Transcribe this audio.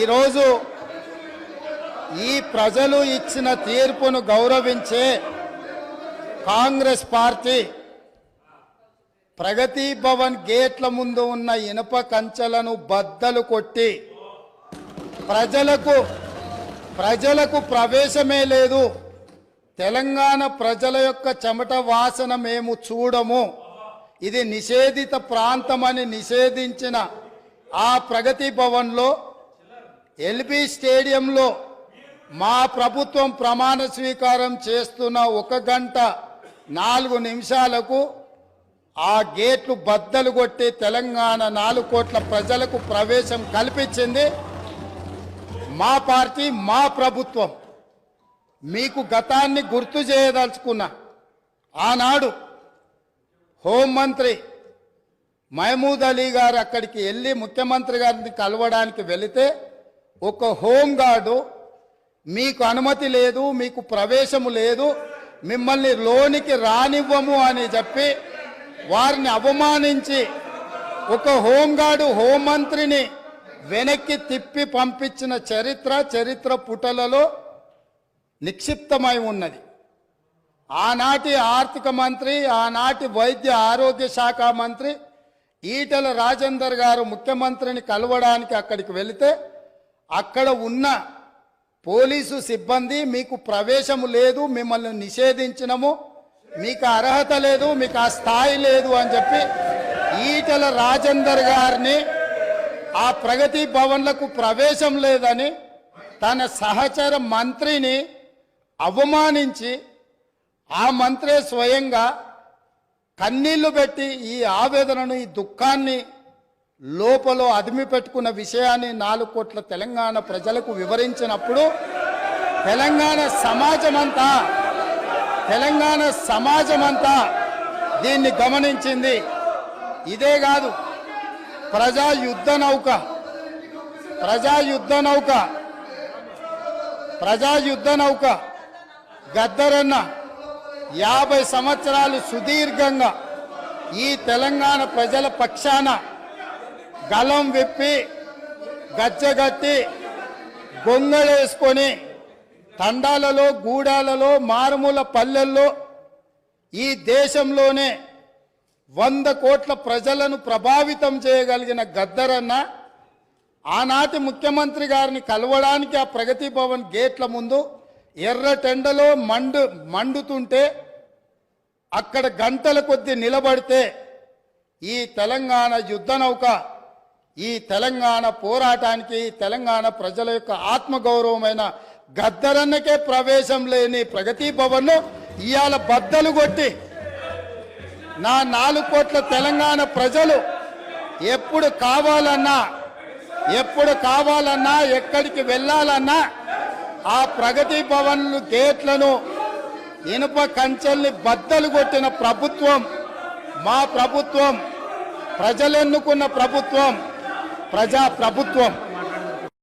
ఈరోజు ఈ ప్రజలు ఇచ్చిన తీర్పును గౌరవించే కాంగ్రెస్ పార్టీ ప్రగతి భవన్ గేట్ల ముందు ఉన్న ఇనుప కంచెలను బద్దలు కొట్టి ప్రజలకు ప్రజలకు ప్రవేశమే లేదు. తెలంగాణ ప్రజల యొక్క చెమట వాసన మేము చూడము. ఇది నిషేధిత ప్రాంతమని నిషేధించిన ఆ ప్రగతి భవన్లో ఎల్బీ స్టేడియంలో మా ప్రభుత్వం ప్రమాణ స్వీకారం చేస్తున్న ఒక గంట నాలుగు నిమిషాలకు ఆ గేట్లు బద్దలు కొట్టి తెలంగాణ నాలుగు కోట్ల ప్రజలకు ప్రవేశం కల్పించింది మా పార్టీ మా ప్రభుత్వం. మీకు గతాన్ని గుర్తు చేయదలుచుకున్నా ఆనాడు హోంమంత్రి మహమూద్ అలీ గారు అక్కడికి వెళ్ళి ముఖ్యమంత్రి గారిని కలవడానికి వెళితే ఒక హోంగార్డు మీకు అనుమతి లేదు మీకు ప్రవేశము లేదు మిమ్మల్ని లోనికి రానివ్వము అని చెప్పి వారిని అవమానించి ఒక హోంగార్డు హోంమంత్రిని వెనక్కి తిప్పి పంపించిన చరిత్ర చరిత్ర పుటలలో నిక్షిప్తమై ఉన్నది. ఆనాటి ఆర్థిక మంత్రి ఆనాటి వైద్య ఆరోగ్య శాఖ మంత్రి ఈటల రాజేందర్ గారు ముఖ్యమంత్రిని కలవడానికి అక్కడికి వెళితే అక్కడ ఉన్న పోలీసు సిబ్బంది మీకు ప్రవేశము లేదు మిమ్మల్ని నిషేధించినము. మీకు అర్హత లేదు మీకు ఆ స్థాయి లేదు అని చెప్పి ఈటల రాజేందర్ గారిని ఆ ప్రగతి భవన్లకు ప్రవేశం లేదని తన సహచర మంత్రిని అవమానించి ఆ మంత్రే స్వయంగా కన్నీళ్ళు పెట్టి ఈ ఆవేదనను ఈ దుఃఖాన్ని లోపల అదిమి పెట్టుకున్న విషయాన్ని నాలుగు కోట్ల తెలంగాణ ప్రజలకు వివరించినప్పుడు తెలంగాణ సమాజమంతా తెలంగాణ సమాజమంతా దీన్ని గమనించింది. ఇదే కాదు ప్రజా యుద్ధ నౌక ప్రజా యుద్ధ నౌక ప్రజా యుద్ధ నౌక గద్దరన్న యాభై సంవత్సరాలు సుదీర్ఘంగా ఈ తెలంగాణ ప్రజల పక్షాన గలం విప్పి గచ్చగట్టి గొంగళేసుకొని తండాలలో గూడాలలో మారుమూల పల్లెల్లో ఈ దేశంలోనే వంద కోట్ల ప్రజలను ప్రభావితం చేయగలిగిన గద్దరన్న ఆనాటి ముఖ్యమంత్రి గారిని కలవడానికి ఆ ప్రగతి భవన్ గేట్ల ముందు ఎర్ర టెండలో మండు మండుతుంటే అక్కడ గంటల కొద్ది నిలబడితే ఈ తెలంగాణ యుద్ధ నౌక ఈ తెలంగాణ పోరాటానికి తెలంగాణ ప్రజల యొక్క ఆత్మగౌరవమైన గద్దరన్నకే ప్రవేశం లేని ప్రగతి భవన్ను ఇవాళ బద్దలు కొట్టి నా నాలుగు కోట్ల తెలంగాణ ప్రజలు ఎప్పుడు కావాలన్నా ఎప్పుడు కావాలన్నా ఎక్కడికి వెళ్ళాలన్నా ఆ ప్రగతి భవన్లు గేట్లను ఇనుప కంచెల్ని బద్దలు కొట్టిన ప్రభుత్వం మా ప్రభుత్వం ప్రజలెన్నుకున్న ప్రభుత్వం ప్రజా ప్రభుత్వం